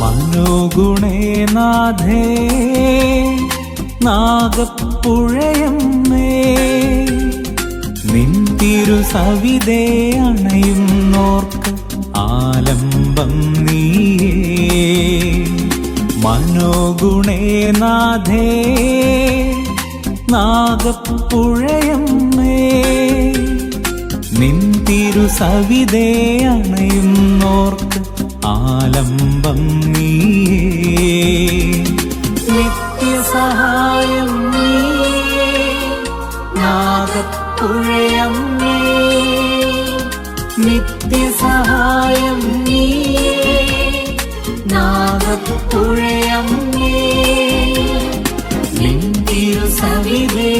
മനോഗുണേ നാഥേ നാഗപ്പുഴയമ്മേ. നിൻ തിരു സവിതേ അണയുന്നോർക്ക് ആലംബം നീയേ. മനോഗുണേ നാഥേ നാഗപ്പുഴയമ്മേ. നിൻ തിരു സവിതേ അണയുന്നോർക്ക് ആലംബം നീയേ. നിത്യസഹായം നാഗപ്പുഴയമ്മേ നിത്യസഹായം നീയേ. നീ നിൻ തിരു സവിതേ